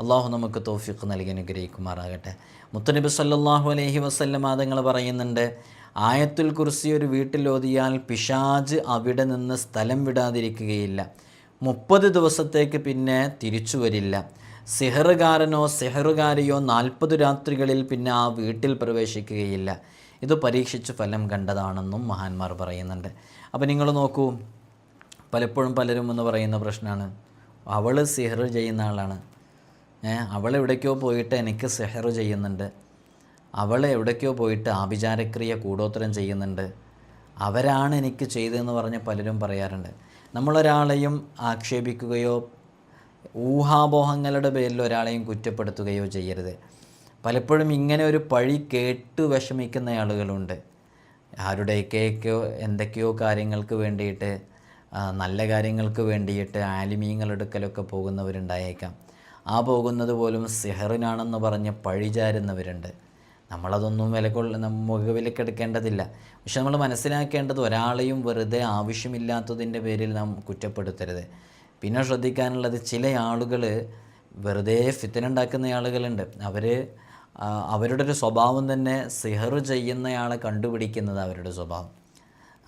അള്ളാഹു നമുക്ക് തോഫിക്ക് നൽകി അനുഗ്രഹിക്കുമാറാകട്ടെ. മുത്തനബി സല്ലാഹു അലഹി വസല്ലം ആദങ്ങൾ പറയുന്നുണ്ട് ആയത്തുൽ കുറിസി ഒരു വീട്ടിൽ ഓതിയാൽ പിശാജ് അവിടെ നിന്ന് സ്ഥലം വിടാതിരിക്കുകയില്ല. മുപ്പത് ദിവസത്തേക്ക് പിന്നെ തിരിച്ചു വരില്ല. സിഹറുകാരനോ സിഹറുകാരിയോ നാൽപ്പത് രാത്രികളിൽ പിന്നെ ആ വീട്ടിൽ പ്രവേശിക്കുകയില്ല. ഇത് പരീക്ഷിച്ച് ഫലം കണ്ടതാണെന്നും മഹാന്മാർ പറയുന്നുണ്ട്. അപ്പോൾ നിങ്ങൾ നോക്കൂ പലപ്പോഴും പലരും എന്ന് പറയുന്ന പ്രശ്നമാണ്. അവൾ സിഹർ ചെയ്യുന്ന ആളാണ്. അവൾ എവിടേക്കോ പോയിട്ട് എനിക്ക് സിഹർ ചെയ്യുന്നുണ്ട്. അവൾ എവിടേക്കോ പോയിട്ട് ആഭിചാരക്രിയ കൂടോത്തരം ചെയ്യുന്നുണ്ട്. അവരാണ് എനിക്ക് ചെയ്തതെന്ന് പറഞ്ഞ് പലരും പറയാറുണ്ട്. നമ്മളൊരാളെയും ആക്ഷേപിക്കുകയോ ഊഹാപോഹങ്ങളുടെ പേരിൽ ഒരാളെയും കുറ്റപ്പെടുത്തുകയോ ചെയ്യരുത്. പലപ്പോഴും ഇങ്ങനെ ഒരു പഴി കേട്ട് വിഷമിക്കുന്ന ആളുകളുണ്ട്. ആരുടെയൊക്കെയൊക്കെയോ എന്തൊക്കെയോ കാര്യങ്ങൾക്ക് വേണ്ടിയിട്ട് നല്ല കാര്യങ്ങൾക്ക് വേണ്ടിയിട്ട് ആലിമീങ്ങളെടുക്കലൊക്കെ പോകുന്നവരുണ്ടായേക്കാം. ആ പോകുന്നത് പോലും സിഹറിനാണെന്ന് പറഞ്ഞ് പഴിചാരുന്നവരുണ്ട്. നമ്മളതൊന്നും വില കൊള്ള മുഖവിലക്കെടുക്കേണ്ടതില്ല. പക്ഷെ നമ്മൾ മനസ്സിലാക്കേണ്ടത് ഒരാളെയും വെറുതെ ആവശ്യമില്ലാത്തതിന്റെ പേരിൽ നാം കുറ്റപ്പെടുത്തരുത്. പിന്നെ ശ്രദ്ധിക്കാനുള്ളത് ചില ആളുകൾ വെറുതെ ഫിത്തനുണ്ടാക്കുന്ന ആളുകളുണ്ട്. അവർ അവരുടെ ഒരു സ്വഭാവം തന്നെ സിഹർ ചെയ്യുന്നയാളെ കണ്ടുപിടിക്കുന്നത് അവരുടെ സ്വഭാവം.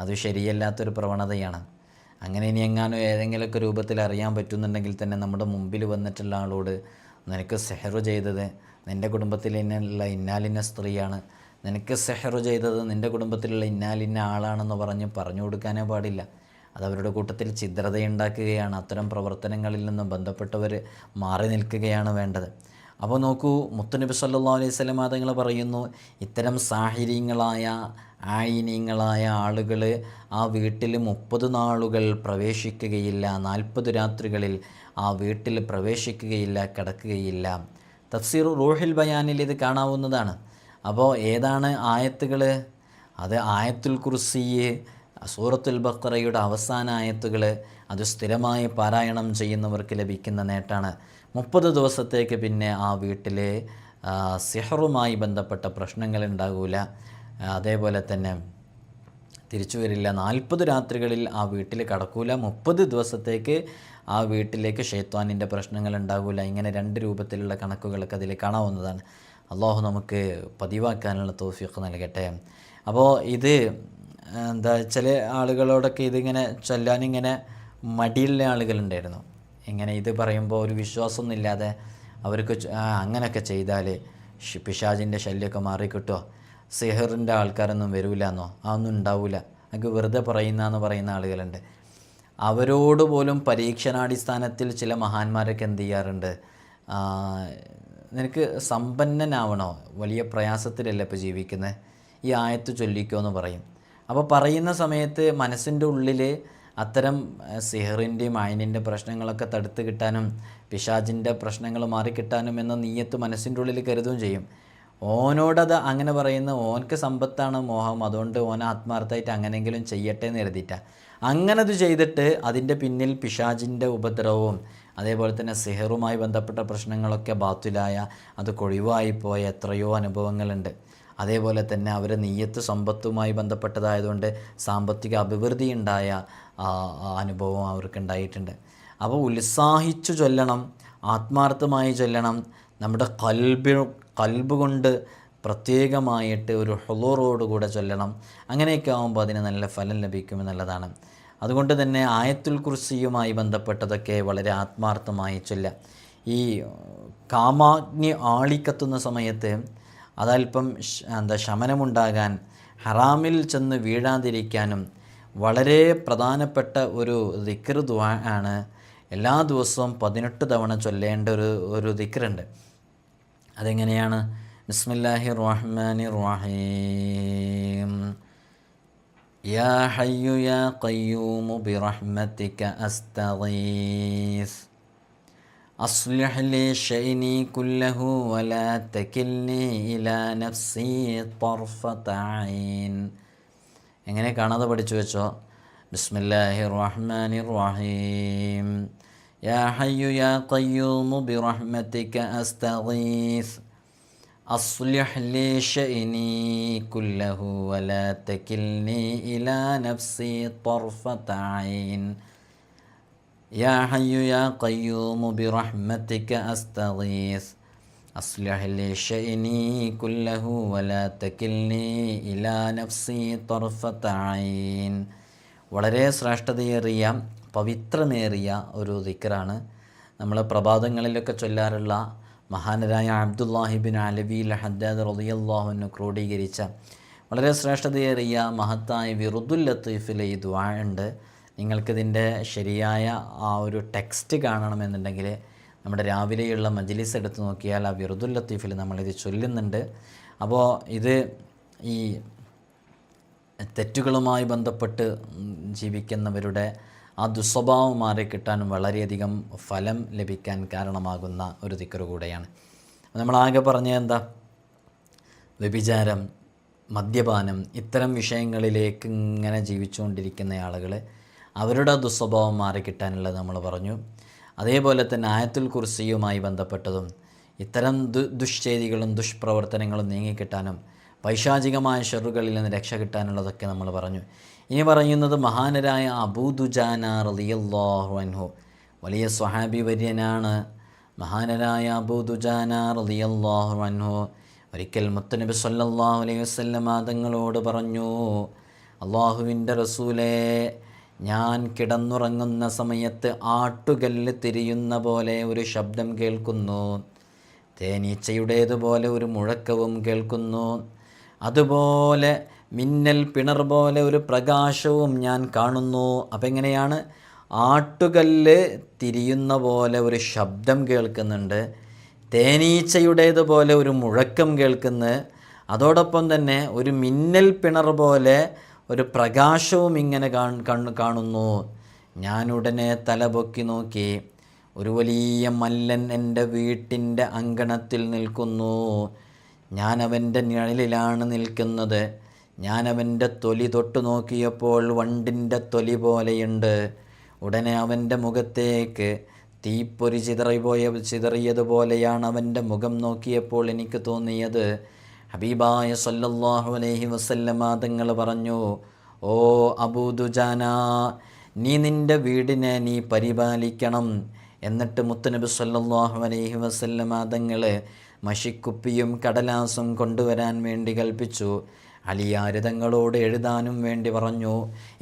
അത് ശരിയല്ലാത്തൊരു പ്രവണതയാണ്. അങ്ങനെ ഇനി എങ്ങാനും ഏതെങ്കിലുമൊക്കെ രൂപത്തിൽ അറിയാൻ പറ്റുന്നുണ്ടെങ്കിൽ തന്നെ നമ്മുടെ മുമ്പിൽ വന്നിട്ടുള്ള ആളോട് നിനക്ക് സെഹറു ചെയ്തത് നിന്റെ കുടുംബത്തിൽ ഇന്നുള്ള ഇന്നാലിന്ന സ്ത്രീയാണ്. നിനക്ക് സെഹറു ചെയ്തത് നിന്റെ കുടുംബത്തിലുള്ള ഇന്നാലിന്ന ആളാണെന്ന് പറഞ്ഞ് പറഞ്ഞു കൊടുക്കാനേ പാടില്ല. അതവരുടെ കൂട്ടത്തിൽ ഛിദ്രതയുണ്ടാക്കുകയാണ്. അത്തരം പ്രവർത്തനങ്ങളിൽ നിന്നും ബന്ധപ്പെട്ടവർ മാറി നിൽക്കുകയാണ് വേണ്ടത്. അപ്പോൾ നോക്കൂ മുത്തുനബി സല്ലാ അലൈഹി സ്വലം അതുങ്ങൾ പറയുന്നു ഇത്തരം സാഹിര്യങ്ങളായ ആയിനീങ്ങളായ ആളുകൾ ആ വീട്ടിൽ മുപ്പത് നാളുകൾ പ്രവേശിക്കുകയില്ല നാൽപ്പത് രാത്രികളിൽ ആ വീട്ടിൽ പ്രവേശിക്കുകയില്ല കിടക്കുകയില്ല. തഫ്സീർ റൂഹിൽ ബയാനിൽ ഇത് കാണാവുന്നതാണ്. അപ്പോൾ ഏതാണ് ആയത്തുകൾ അത് ആയത്തുൽ കുർസിയെ സൂറത്തുൽ ബക്കറയുടെ അവസാന ആയത്തുകൾ അത് സ്ഥിരമായി പാരായണം ചെയ്യുന്നവർക്ക് ലഭിക്കുന്ന നേട്ടമാണ് മുപ്പത് ദിവസത്തേക്ക് പിന്നെ ആ വീട്ടിലെ സിഹറുമായി ബന്ധപ്പെട്ട പ്രശ്നങ്ങൾ ഉണ്ടാകൂല. അതേപോലെ തന്നെ തിരിച്ചു വരില്ല. നാൽപ്പത് രാത്രികളിൽ ആ വീട്ടിൽ കടക്കൂല. മുപ്പത് ദിവസത്തേക്ക് ആ വീട്ടിലേക്ക് ഷെയ്ത്വാനിന്റെ പ്രശ്നങ്ങൾ ഉണ്ടാകില്ല ഇങ്ങനെ രണ്ട് രൂപത്തിലുള്ള കണക്കുകളൊക്കെ അതിൽ കാണാവുന്നതാണ്. അള്ളാഹു നമുക്ക് പതിവാക്കാനുള്ള തോഫിയൊക്കെ നൽകട്ടെ. അപ്പോൾ ഇത് എന്താ ചില ആളുകളോടൊക്കെ ഇതിങ്ങനെ ചൊല്ലാനിങ്ങനെ മടിയുള്ള ആളുകളുണ്ടായിരുന്നു. ഇങ്ങനെ ഇത് പറയുമ്പോൾ ഒരു വിശ്വാസമൊന്നുമില്ലാതെ അവർക്ക് അങ്ങനെയൊക്കെ ചെയ്താൽ പിശാജിന്റെ ശല്യമൊക്കെ മാറിക്കിട്ടുമോ സിഹറിന്റെ ആൾക്കാരൊന്നും വരില്ല എന്നോ അതൊന്നും ഉണ്ടാവില്ല എനിക്ക് വെറുതെ പറയുന്നതെന്ന് പറയുന്ന ആളുകളുണ്ട്. അവരോട് പോലും പരീക്ഷണാടിസ്ഥാനത്തിൽ ചില മഹാന്മാരൊക്കെ എന്ത് ചെയ്യാറുണ്ട്? നിനക്ക് സമ്പന്നനാവണോ? വലിയ പ്രയാസത്തിലല്ല ഇപ്പോൾ ജീവിക്കുന്നത് ഈ ആയത്ത് ചൊല്ലിക്കോ എന്ന് പറയും. അപ്പോൾ പറയുന്ന സമയത്ത് മനസ്സിന്റെ ഉള്ളിൽ അത്തരം സിഹറിന്റെയും അയനിന്റെ പ്രശ്നങ്ങളൊക്കെ തടുത്ത് കിട്ടാനും പിശാജിന്റെ പ്രശ്നങ്ങൾ മാറിക്കിട്ടാനും എന്ന നീയത്ത് മനസ്സിന്റെ ഉള്ളിൽ കരുതുകയും ചെയ്യും. ഓനോടത് അങ്ങനെ പറയുന്ന ഓൻക്ക് സമ്പത്താണ് മോഹം അതുകൊണ്ട് ഓൻ ആത്മാർത്ഥമായിട്ട് അങ്ങനെയെങ്കിലും ചെയ്യട്ടെ എന്ന് കരുതിയിട്ടാണ് അങ്ങനെ അത് ചെയ്തിട്ട് അതിന്റെ പിന്നിൽ പിശാജിന്റെ ഉപദ്രവവും അതേപോലെ തന്നെ സിഹറുമായി ബന്ധപ്പെട്ട പ്രശ്നങ്ങളൊക്കെ ബാത്തുലായ അത് കൊഴിവായിപ്പോയ എത്രയോ അനുഭവങ്ങളുണ്ട്. അതേപോലെ തന്നെ അവർ നെയ്യത്ത് സമ്പത്തുമായി ബന്ധപ്പെട്ടതായതുകൊണ്ട് സാമ്പത്തിക അഭിവൃദ്ധി ഉണ്ടായ അനുഭവം അവർക്ക് ഉണ്ടായിട്ടുണ്ട്. അപ്പോൾ ഉത്സാഹിച്ചു ചൊല്ലണം ആത്മാർത്ഥമായി ചൊല്ലണം നമ്മുടെ കൽബി കൽബ് കൊണ്ട് പ്രത്യേകമായിട്ട് ഒരു ഹൊളോറോടുകൂടെ ചൊല്ലണം. അങ്ങനെയൊക്കെ ആകുമ്പോൾ അതിന് നല്ല ഫലം ലഭിക്കുമെന്നുള്ളതാണ് അതുകൊണ്ട് തന്നെ ആയത്തുൽ കുർസിയുമായി ബന്ധപ്പെട്ടതൊക്കെ വളരെ ആത്മാർത്ഥമായി ചൊല്ല. ഈ കാമാഗ്നി ആളിക്കത്തുന്ന സമയത്ത് അതല്പം എന്താ ശമനമുണ്ടാകാൻ ഹറാമിൽ ചെന്ന് വീഴാതിരിക്കാനും വളരെ പ്രധാനപ്പെട്ട ഒരു ദിക്കർ ദ്വാ ആണ്. എല്ലാ ദിവസവും പതിനെട്ട് തവണ ചൊല്ലേണ്ട ഒരു ഒരു ദിക്റുണ്ട്. അതെങ്ങനെയാണ് ബിസ്മില്ലാഹി റഹ്മാനി റഹീം യാ ഹയ്യു യാ ഖയ്യൂമു ബിറഹ്മതിക അസ്തഗീസ് أصلح لي شأني كله ولا تكلني إلى نفسي طرفة عين എങ്ങനെ കാണാതെ പഠിച്ചു വെച്ചോ بسم الله الرحمن الرحيم يا حي يا قيوم برحمتك أستغيث أصلح لي شأني كله ولا تكلني إلى نفسي طرفة عين يا حي يا قيوم برحمتك أستغيث أصلح لي شأني كله ولا تكلني إلى نفسي طرفة عين വളരെ ശ്രേഷ്ഠതയേറിയ പവിത്രമേറിയ ഒരു ദിക്കറാണ് നമ്മൾ പ്രഭാതങ്ങളിലൊക്കെ ചൊല്ലാറുള്ള മഹാനരായ അബ്ദുല്ലാഹിബിൻ അലബി ഹദ്ദാദ് റളിയല്ലാഹുവിന് ക്രോഡീകരിച്ച വളരെ ശ്രേഷ്ഠതയേറിയ മഹത്തായ വിറുദുൽ ലത്തീഫിലെ ഈ ദ്വാ ഉണ്ട്. നിങ്ങൾക്കിതിന്റെ ശരിയായ ആ ഒരു ടെക്സ്റ്റ് കാണണമെന്നുണ്ടെങ്കിൽ നമ്മുടെ രാവിലെയുള്ള മജ്ലിസ് എടുത്ത് നോക്കിയാൽ ആ വിറുദുൽ ലത്തീഫിൽ നമ്മളിത് ചൊല്ലുന്നുണ്ട്. അപ്പോൾ ഇത് ഈ തെറ്റുകളുമായി ബന്ധപ്പെട്ട് ജീവിക്കുന്നവരുടെ ആ ദുസ്വഭാവം മാറി കിട്ടാനും വളരെയധികം ഫലം ലഭിക്കാൻ കാരണമാകുന്ന ഒരു ദിക്കറ് കൂടെയാണ്. നമ്മളാകെ പറഞ്ഞ എന്താ? വ്യഭിചാരം മദ്യപാനം ഇത്തരം വിഷയങ്ങളിലേക്ക് ഇങ്ങനെ ജീവിച്ചുകൊണ്ടിരിക്കുന്ന ആളുകൾ അവരുടെ ദുസ്വഭാവം മാറിക്കിട്ടാനുള്ളത് നമ്മൾ പറഞ്ഞു. അതേപോലെ തന്നെ ആയത്തുൽ കുർസിയുമായി ബന്ധപ്പെട്ടതും ഇത്തരം ദു ദുഷ്ചേതികളും ദുഷ്പ്രവർത്തനങ്ങളും നീങ്ങിക്കിട്ടാനും പൈശാചികമായ ഷെറുകളിൽ നിന്ന് രക്ഷ കിട്ടാനുള്ളതൊക്കെ നമ്മൾ പറഞ്ഞു. ഇനി പറയുന്നത് മഹാനരായ അബൂദുജാന റളിയല്ലാഹു അൻഹു. വലിയ സ്വഹാബി വര്യനാണ് മഹാനരായ അബൂദുജാന റളിയല്ലാഹു അൻഹു. ഒരിക്കൽ മുത്തനബി സല്ലല്ലാഹു അലൈഹി വസല്ലം തങ്ങളോട് പറഞ്ഞു അള്ളാഹുവിന്റെ റസൂലേ ഞാൻ കിടന്നുറങ്ങുന്ന സമയത്ത് ആട്ടുകല്ല് തിരിയുന്ന പോലെ ഒരു ശബ്ദം കേൾക്കുന്നു. തേനീച്ചയുടേതുപോലെ ഒരു മുഴക്കവും കേൾക്കുന്നു. അതുപോലെ മിന്നൽ പിണർ പോലെ ഒരു പ്രകാശവും ഞാൻ കാണുന്നു. അപ്പം എങ്ങനെയാണ് ആട്ടുകല്ല് തിരിയുന്ന പോലെ ഒരു ശബ്ദം കേൾക്കുന്നുണ്ട്. തേനീച്ചയുടേതുപോലെ ഒരു മുഴക്കം കേൾക്കുന്നു. അതോടൊപ്പം തന്നെ ഒരു മിന്നൽ പിണർ പോലെ ഒരു പ്രകാശവും ഇങ്ങനെ കാണു കാണുന്നു. ഞാനുടനെ തലപൊക്കി നോക്കി. ഒരു വലിയ മല്ലൻ എന്റെ വീട്ടിന്റെ അങ്കണത്തിൽ നിൽക്കുന്നു. ഞാൻ അവന്റെ നിഴലിലാണ് നിൽക്കുന്നത്. ഞാൻ അവന്റെ തൊലി തൊട്ടു നോക്കിയപ്പോൾ വണ്ടിന്റെ തൊലി പോലെയുണ്ട്. ഉടനെ അവന്റെ മുഖത്തേക്ക് തീപ്പൊരി ചിതറിപ്പോയ ചിതറിയതുപോലെയാണ് അവന്റെ മുഖം നോക്കിയപ്പോൾ എനിക്ക് തോന്നിയത്. ഹബീബായ സല്ലല്ലാഹു അലൈഹി വസല്ലമ തങ്ങൾ പറഞ്ഞു ഓ അബൂദുജാന നീ നിന്റെ വീടിനെ നീ പരിപാലിക്കണം. എന്നിട്ട് മുത്തനബി സല്ലല്ലാഹു അലൈഹി വസല്ലമ തങ്ങൾ മഷിക്കുപ്പിയും കടലാസും കൊണ്ടുവരാൻ വേണ്ടി കൽപ്പിച്ചു. അലിയാരിതങ്ങളോട് എഴുതാനും വേണ്ടി പറഞ്ഞു.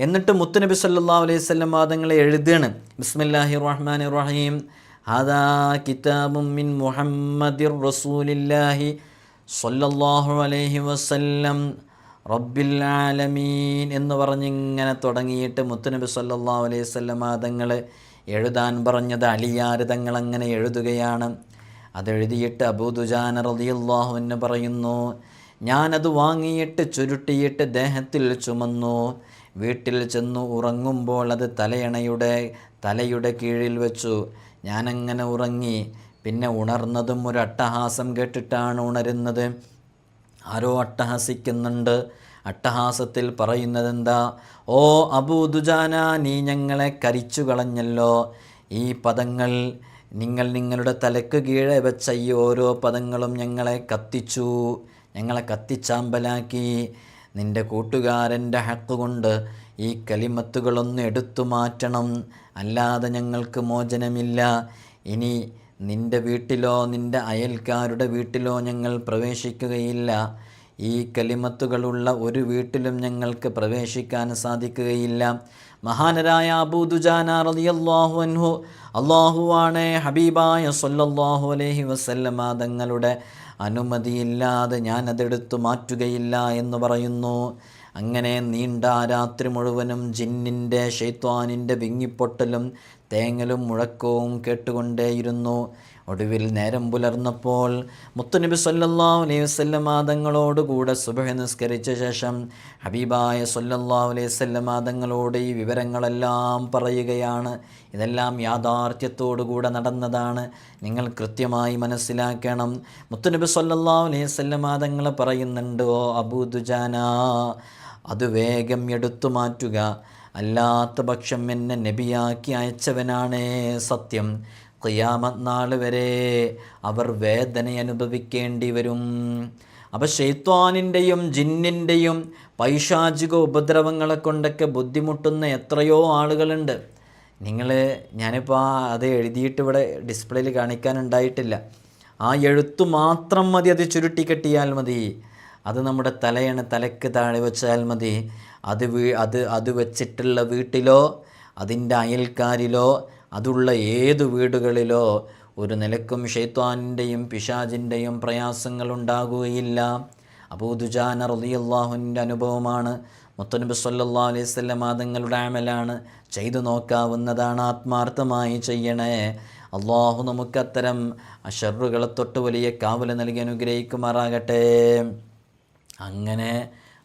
എന്നിട്ട് മുത്തുനബി സല്ലാ അലൈഹി വാദങ്ങളെ എഴുതുകയാണ്. ബിസ്മില്ലാഹി റഹ്മാൻ റഹീം. ഹാദാ കിതാബും മിൻ മുഹമ്മദിർ റസൂലില്ലാഹി സല്ലല്ലാഹു അലൈഹി വസല്ലം റബ്ബിൽ ആലമീൻ എന്ന് പറഞ്ഞിങ്ങനെ തുടങ്ങിയിട്ട് മുത്തുനബി സല്ലാ അലൈഹി സ്വല്ലം വാദങ്ങൾ എഴുതാൻ പറഞ്ഞത് അലിയാരിതങ്ങൾ അങ്ങനെ എഴുതുകയാണ്. അതെഴുതിയിട്ട് അബൂദുജാൻ റളിയല്ലാഹു എന്ന് പറയുന്നു ഞാനത് വാങ്ങിയിട്ട് ചുരുട്ടിയിട്ട് ദേഹത്തിൽ ചുമന്നു. വീട്ടിൽ ചെന്നു ഉറങ്ങുമ്പോൾ അത് തലയണയുടെ തലയുടെ കീഴിൽ വെച്ചു. ഞാനങ്ങനെ ഉറങ്ങി. പിന്നെ ഉണർന്നതും ഒരു അട്ടഹാസം കേട്ടിട്ടാണ് ഉണരുന്നത്. ആരോ അട്ടഹസിക്കുന്നുണ്ട്. അട്ടഹാസത്തിൽ പറയുന്നത് എന്താ ഓ അബൂദുജാന നീ ഞങ്ങളെ കരിച്ചു കളഞ്ഞല്ലോ ഈ പദങ്ങൾ നിങ്ങൾ നിങ്ങളുടെ തലക്ക് കീഴെ വെച്ച ഈ ഓരോ പദങ്ങളും ഞങ്ങളെ കത്തിച്ചു. ഞങ്ങളെ കത്തിച്ചാമ്പലാക്കി. നിന്റെ കൂട്ടുകാരന്റെ ഹക്ക് കൊണ്ട് ഈ കലിമത്തുകളൊന്ന് എടുത്തു മാറ്റണം. അല്ലാതെ ഞങ്ങൾക്ക് മോചനമില്ല. ഇനി നിന്റെ വീട്ടിലോ നിന്റെ അയൽക്കാരുടെ വീട്ടിലോ ഞങ്ങൾ പ്രവേശിക്കുകയില്ല. ഈ കലിമത്തുകളുള്ള ഒരു വീട്ടിലും ഞങ്ങൾക്ക് പ്രവേശിക്കാൻ സാധിക്കുകയില്ല. മഹാനരായ അബൂദുജാന റളിയല്ലാഹു അൻഹു അള്ളാഹുവാണ് ഹബീബായ സൊല്ലാഹു അലൈഹി വസല്ലമ തങ്ങളുടെ അനുമതിയില്ലാതെ ഞാനതെടുത്തു മാറ്റുകയില്ല എന്ന് പറയുന്നു. അങ്ങനെ നീണ്ട രാത്രി മുഴുവനും ജിന്നിന്റെ ഷെയ്ത്വാനിന്റെ വിങ്ങിപ്പൊട്ടലും തേങ്ങലും മുഴക്കവും കേട്ടുകൊണ്ടേയിരുന്നു. ഒടുവിൽ നേരം പുലർന്നപ്പോൾ മുത്തുനബി സൊല്ലാ അലൈഹി വസല്ലം തങ്ങളോടുകൂടെ സുബഹ നിസ്കരിച്ച ശേഷം ഹബീബായ സൊല്ലാ അലൈഹി വസല്ലം തങ്ങളോട് ഈ വിവരങ്ങളെല്ലാം പറയുകയാണ്. ഇതെല്ലാം യാഥാർത്ഥ്യത്തോടുകൂടെ നടന്നതാണ്. നിങ്ങൾ കൃത്യമായി മനസ്സിലാക്കണം. മുത്തുനബി സൊല്ലാ അലൈഹി വസല്ലം തങ്ങൾ പറയുന്നുണ്ട് ഓ അബൂദുജാന അത് വേഗം എടുത്തു മാറ്റുക. അല്ലാത്ത പക്ഷം എന്നെ നബിയാക്കി അയച്ചവനാണേ സത്യം. ഖിയാമത്ത് നാൾ വരെ അവർ വേദന അനുഭവിക്കേണ്ടി വരും അപ്പോൾ ഷെയ്ത്വാനിന്റെയും ജിന്നിന്റെയും പൈശാചിക ഉപദ്രവങ്ങളെ കൊണ്ടൊക്കെ ബുദ്ധിമുട്ടുന്ന എത്രയോ ആളുകളുണ്ട്. നിങ്ങൾ ഞാനിപ്പോൾ അത് എഴുതിയിട്ട് ഇവിടെ ഡിസ്പ്ലേയിൽ കാണിക്കാനുണ്ടായിട്ടില്ല. ആ എഴുത്തു മാത്രം മതി അത് ചുരുട്ടിക്കെട്ടിയാൽ മതി. അത് നമ്മുടെ തലയാണ് തലയ്ക്ക് താഴെ വെച്ചാൽ മതി. അത് വീ അത് അത് വെച്ചിട്ടുള്ള വീട്ടിലോ അതിന്റെ അയൽക്കാരിലോ അതുള്ള ഏത് വീടുകളിലോ ഒരു നിലക്കും ഷെയ്ത്വാനിന്റെയും പിശാജിന്റെയും പ്രയാസങ്ങൾ ഉണ്ടാകുകയില്ല അബൂദുജാന റളിയല്ലാഹുവിന്റെ അനുഭവമാണ്. മുത്തനബി സല്ലാ അലൈഹി മാതങ്ങളുടെ തങ്ങളുടെ അമലാണ് ചെയ്തു നോക്കാവുന്നതാണ് ആത്മാർത്ഥമായി ചെയ്യണേ. അള്ളാഹു നമുക്കത്തരം അഷറുകളെ തൊട്ട് വലിയ കാവൽ നൽകി അനുഗ്രഹിക്കുമാറാകട്ടെ. അങ്ങനെ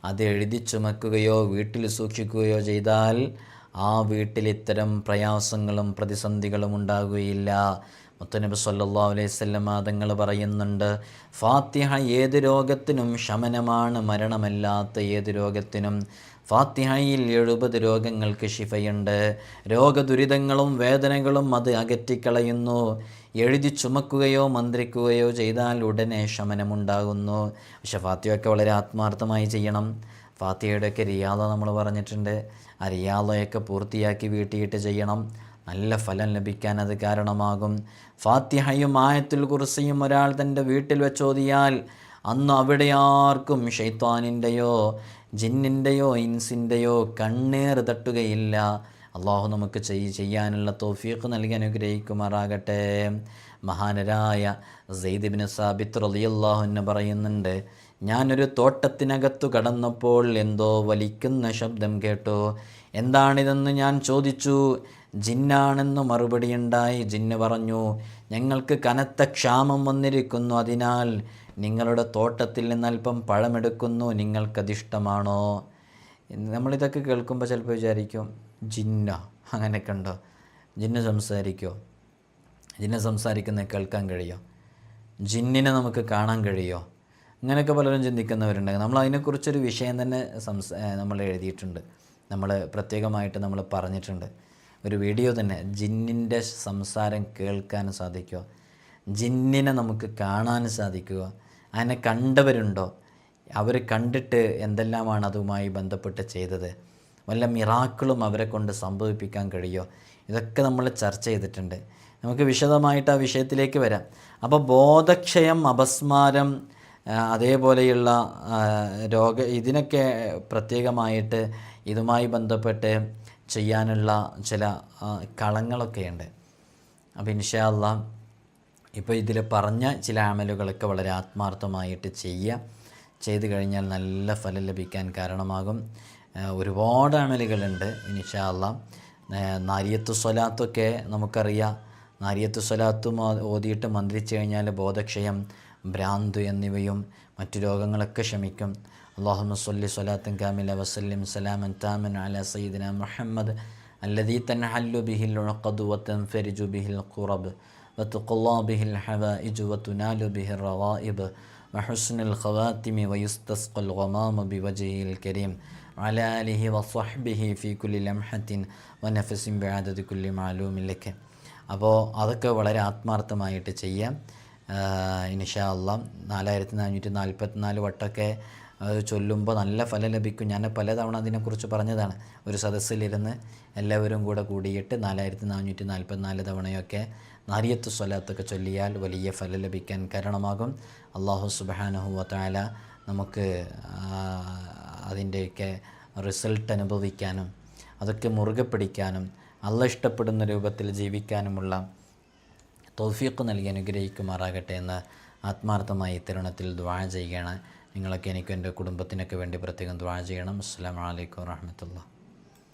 അത് എഴുതി ചുമക്കുകയോ വീട്ടിൽ സൂക്ഷിക്കുകയോ ചെയ്താൽ ആ വീട്ടിൽ ഇത്തരം പ്രയാസങ്ങളും പ്രതിസന്ധികളും ഉണ്ടാകുകയില്ല. മുത്തനബി സല്ലാ അലൈഹി വസല്ലം തങ്ങൾ പറയുന്നുണ്ട് ഫാത്തിഹ ഏത് രോഗത്തിനും ശമനമാണ് മരണമല്ലാത്ത ഏത് രോഗത്തിനും. ഫാത്തിഹയിൽ എഴുപത് രോഗങ്ങൾക്ക് ശിഫയുണ്ട്. രോഗദുരിതങ്ങളും വേദനകളും അത് അകറ്റിക്കളയുന്നു. എഴുതി ചുമക്കുകയോ മന്ത്രിക്കുകയോ ചെയ്താൽ ഉടനെ ശമനമുണ്ടാകുന്നു. പക്ഷെ ഫാത്തിഹയൊക്കെ വളരെ ആത്മാർത്ഥമായി ചെയ്യണം. ഫാത്തിഹയുടെയൊക്കെ റിയാദ നമ്മൾ പറഞ്ഞിട്ടുണ്ട്. ആ റിയാദയൊക്കെ പൂർത്തിയാക്കി വീട്ടിയിട്ട് ചെയ്യണം. നല്ല ഫലം ലഭിക്കാൻ അത് കാരണമാകും. ഫാത്തിഹയും ആയത്തുൽ കുർസിയും ഒരാൾ തന്റെ വീട്ടിൽ വെച്ചോതിയാൽ അന്ന് അവിടെ ആർക്കും ഷെയ്ത്വാനിന്റെയോ ജിന്നിന്റെയോ ഇൻസിന്റെയോ കണ്ണേർ തട്ടുകയില്ല. അള്ളാഹു നമുക്ക് ചെയ് ചെയ്യാനുള്ള തോഫീഖ് നൽകി അനുഗ്രഹിക്കുമാറാകട്ടെ. മഹാനരായ സെയ്ദിബിന് സാബിത്ത് റളിയല്ലാഹു എന്ന് പറയുന്നുണ്ട് ഞാനൊരു തോട്ടത്തിനകത്തു കടന്നപ്പോൾ എന്തോ വലിക്കുന്ന ശബ്ദം കേട്ടു. എന്താണിതെന്ന് ഞാൻ ചോദിച്ചു. ജിന്നാണെന്ന് മറുപടിയുണ്ടായി. ജിന്ന് പറഞ്ഞു ഞങ്ങൾക്ക് കനത്ത ക്ഷാമം വന്നിരിക്കുന്നു. അതിനാൽ നിങ്ങളുടെ തോട്ടത്തിൽ നിന്ന് പഴമെടുക്കുന്നു. നിങ്ങൾക്കതിഷ്ടമാണോ? നമ്മളിതൊക്കെ കേൾക്കുമ്പോൾ ചിലപ്പോൾ വിചാരിക്കും ജിന്ന? അങ്ങനെയൊക്കെ ഉണ്ടോ ജിന്ന സംസാരിക്കോ? ജിന്ന് സംസാരിക്കുന്നത് കേൾക്കാൻ കഴിയോ? ജിന്നിനെ നമുക്ക് കാണാൻ കഴിയോ? അങ്ങനെയൊക്കെ പലരും ചിന്തിക്കുന്നവരുണ്ടെങ്കിൽ നമ്മൾ അതിനെക്കുറിച്ചൊരു വിഷയം തന്നെ സംസ നമ്മൾ എഴുതിയിട്ടുണ്ട്. നമ്മൾ പ്രത്യേകമായിട്ട് നമ്മൾ പറഞ്ഞിട്ടുണ്ട്. ഒരു വീഡിയോ തന്നെ ജിന്നിന്റെ സംസാരം കേൾക്കാൻ സാധിക്കുക ജിന്നിനെ നമുക്ക് കാണാൻ സാധിക്കുക അതിനെ കണ്ടവരുണ്ടോ? അവർ കണ്ടിട്ട് എന്തെല്ലാമാണ് അതുമായി ബന്ധപ്പെട്ട് ചെയ്തത്? വല്ല മിറാക്കിളും അവരെ കൊണ്ട് സംഭവിപ്പിക്കാൻ കഴിയുമോ ഇതൊക്കെ നമ്മൾ ചർച്ച ചെയ്തിട്ടുണ്ട്. നമുക്ക് വിശദമായിട്ട് ആ വിഷയത്തിലേക്ക് വരാം. അപ്പോൾ ബോധക്ഷയം അപസ്മാരം അതേപോലെയുള്ള രോഗ ഇതിനൊക്കെ പ്രത്യേകമായിട്ട് ഇതുമായി ബന്ധപ്പെട്ട് ചെയ്യാനുള്ള ചില കളങ്ങളൊക്കെയുണ്ട്. അപ്പോൾ ഇൻഷാല്ല ഇപ്പോൾ ഇതിൽ പറഞ്ഞ ചില അമലുകളൊക്കെ വളരെ ആത്മാർത്ഥമായിട്ട് ചെയ്യുക. ചെയ്തു കഴിഞ്ഞാൽ നല്ല ഫലം ലഭിക്കാൻ കാരണമാകും. ഒരുപാട് അമലുകളുണ്ട് ഇൻഷാല്ല നാരിയത്തു സ്വലാത്തൊക്കെ നമുക്കറിയാം. നാരിയത്തു സ്വലാത്തും ഓതിയിട്ട് മന്ത്രിച്ചു കഴിഞ്ഞാൽ ബോധക്ഷയം ഭ്രാന്ത് എന്നിവയും മറ്റു രോഗങ്ങളൊക്കെ ശമിക്കും അള്ളാഹുമ്മ സ്വല്ലി സ്വലാത്തൻ കാമില വസല്ലിം സലാമൻ താമൻ അല സയ്യിദിന മുഹമ്മദ് الذي تنحل به العقد وتنفرج به القرب وتقضى به الحوائج وتنال به الروائب وحسن الخواتم ويستسقى الغمام بوجهه الكريم وعلى آله وصحبه في كل لمحة ونفس بعدد كل معلوم لك അപ്പോൾ അതൊക്കെ വളരെ ആത്മാർത്ഥമായിട്ട് ചെയ്യാം ഇനിഷാ അല്ലാം നാലായിരത്തി നാനൂറ്റി നാൽപ്പത്തിനാല് വട്ടമൊക്കെ അത് ചൊല്ലുമ്പോൾ നല്ല ഫലം ലഭിക്കും. ഞാൻ പലതവണ അതിനെക്കുറിച്ച് പറഞ്ഞതാണ്. ഒരു സദസ്സിലിരുന്ന് എല്ലാവരും കൂടെ കൂടിയിട്ട് നാലായിരത്തി നാനൂറ്റി നാൽപ്പത്തിനാല് തവണയൊക്കെ നാരിയത്ത് സ്വലാത്തൊക്കെ ചൊല്ലിയാൽ വലിയ ഫലം ലഭിക്കാൻ കാരണമാകും. അള്ളാഹു സുബാനഹുവത്തായ നമുക്ക് അതിന്റെയൊക്കെ റിസൾട്ട് അനുഭവിക്കാനും അതൊക്കെ മുറുകെ പിടിക്കാനും അള്ള ഇഷ്ടപ്പെടുന്ന രൂപത്തിൽ ജീവിക്കാനുമുള്ള തൗഫീഖ് നൽകി അനുഗ്രഹിക്കുമാറാകട്ടെ എന്ന് ആത്മാർത്ഥമായി ഇത്തരുണത്തിൽ ദ്വാ ചെയ്യുകയാണ്. നിങ്ങളൊക്കെ എനിക്കും എന്റെ കുടുംബത്തിനൊക്കെ വേണ്ടി പ്രത്യേകം ദ്വാ ചെയ്യണം. അസ്സാം വലൈക്കും വാഹമത്തുള്ള